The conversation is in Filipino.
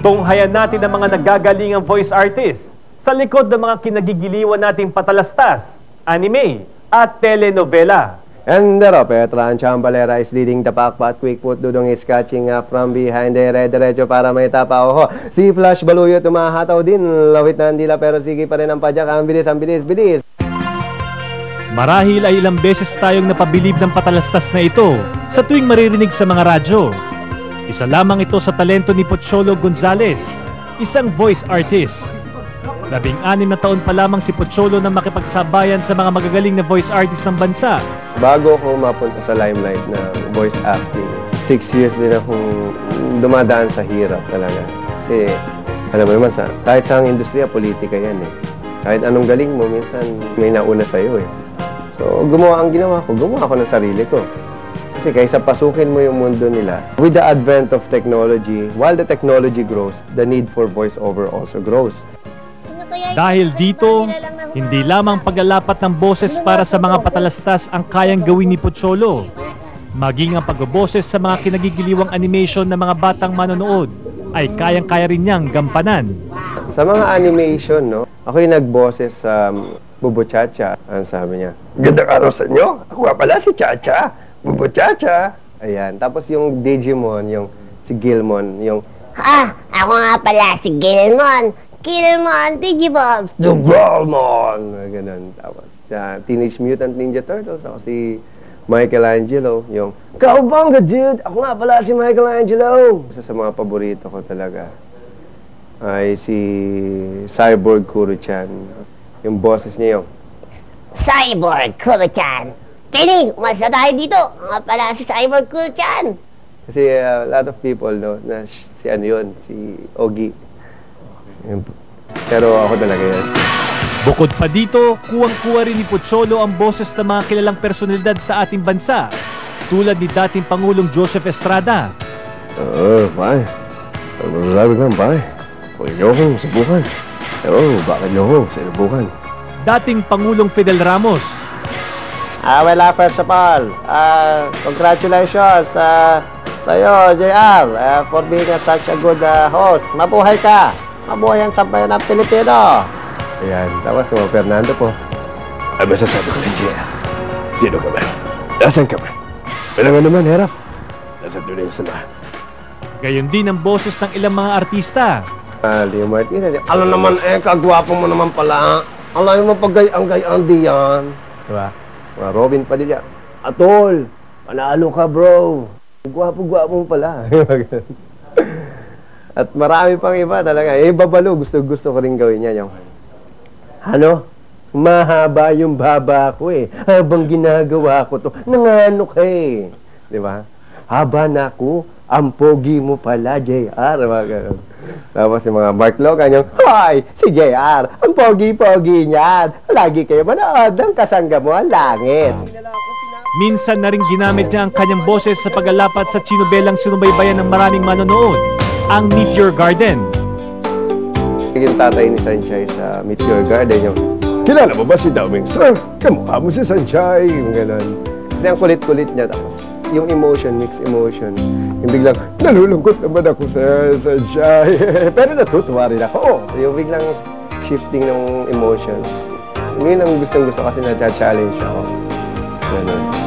Tunghayan natin ang mga nagagalingang voice artist sa likod ng mga kinagigiliwan nating patalastas, anime at telenovela. And uh, Petra and Chambalera is leading the pack, but Quick Foot Dudong is catching up from behind. Dire-diretso para may tapa. Oho, si Flash Baluyo tumahataw din. Lawit na andila pero sige pa rin ang padyak. Ang bilis, ang bilis, bilis. Marahil ay ilang beses tayong napabilib ng patalastas na ito sa tuwing maririnig sa mga radyo. Isa lamang ito sa talento ni Pocholo Gonzales, isang voice artist. Labing-anim na taon pa lamang si Pocholo na makipagsabayan sa mga magagaling na voice artist ng bansa. Bago ako mapunta sa limelight na voice acting, six years din akong dumadaan sa hirap talaga. Kasi, alam mo naman, sa, kahit sa industriya, politika yan eh. Kahit anong galing mo, minsan may nauna sa'yo eh. So, gumawa ang ginawa ko, gumawa ako ng sarili ko. Kasi kaysa pasukin mo yung mundo nila, with the advent of technology, while the technology grows, the need for voiceover also grows. Dahil dito, hindi lamang paglalapat ng boses para sa mga patalastas ang kayang gawin ni Pocholo, maging ang pagboboses sa mga kinagigiliwang animation ng mga batang manonood ay kayang-kaya rin niyang gampanan. Sa mga animation, no, ako yung nagboses sa um, Bubo Chacha. Ang sabi niya, Gandang araw sa inyo. Ako nga pala si Chacha. Bubo Chacha. Ayan. Tapos yung Digimon, yung si Gilmon, yung Ha! Ako nga pala si Gilmon. Gilmon, Digibobs. The Gilmon! Ganun. Tapos sa Teenage Mutant Ninja Turtles, ako si Michelangelo, yung Kaubanga, dude! Ako nga pala si Michelangelo! Isa sa mga paborito ko talaga ay si Cyborg Kuro-chan. Yung boses niya yung Cyborg Kuro-chan. Kenny, umas na tayo dito. Nga pala si Cyborg Kuro-chan. Kasi uh, a lot of people, no, na si ano yun, si Ogi. Yun. Pero ako talaga yan. Bukod pa dito, kuwang-kuwa rin ni Pocholo ang boses ng mga kilalang personalidad sa ating bansa, tulad ni dating Pangulong Joseph Estrada, Oo, uh, pare. Ano masasabi ka, pare? Huwag niyo akong subukan. Pero bakit niyo ako sinubukan? dating Pangulong Fidel Ramos, Ah, wala first of all, ah, congratulations uh, sa iyo, JR, ah, for being a, such a good ah, host. Mabuhay ka. Mabuhay ang sambayan ng Pilipino. Ayan, tapos si Fernando po. Ay, masasabi ko lang, Gia. Sino ka ba? Nasaan ka ba? Wala nga naman, herap. Nasa dulo yung sama. gayon din ang boses ng ilang mga artista. Ah, Leo Martinez. Ano naman eh, kagwapo mo naman pala. Alam mo pag ang gayang diyan. Diba? Mga Robin Padilla. Atol, panalo ka bro. Gwapo-gwapo mo pala. At marami pang iba talaga. Eh, babalo, gusto-gusto ko rin gawin yan. Yung, ano? Mahaba yung baba ko eh. Habang ginagawa ko to, nangano ka eh. Di ba? Haba na ako, ang pogi mo pala, JR. Mga ganun. Tapos yung mga Mark Logan, yung, Hoy, si JR, ang pogi-pogi niyan. Lagi kayo manood ng kasangga mo ang langit. Minsan na rin ginamit niya ang kanyang boses sa paglalapat sa chinobelang sinubaybayan ng maraming manonood, ang Meteor Garden. Yung tatay ni Sanchay sa Meteor Garden, yung, Kilala mo ba si Dawing? Sir, kamukha mo si Sanchay. Yung gano'n. Kasi ang kulit-kulit niya. Tapos, yung emotion, mixed emotion. Yung biglang, nalulungkot naman ako sa Sanchay. Pero natutuwa rin ako. Yung biglang shifting ng emotions. Yun ang gustong gusto kasi na-challenge ako. Ganun.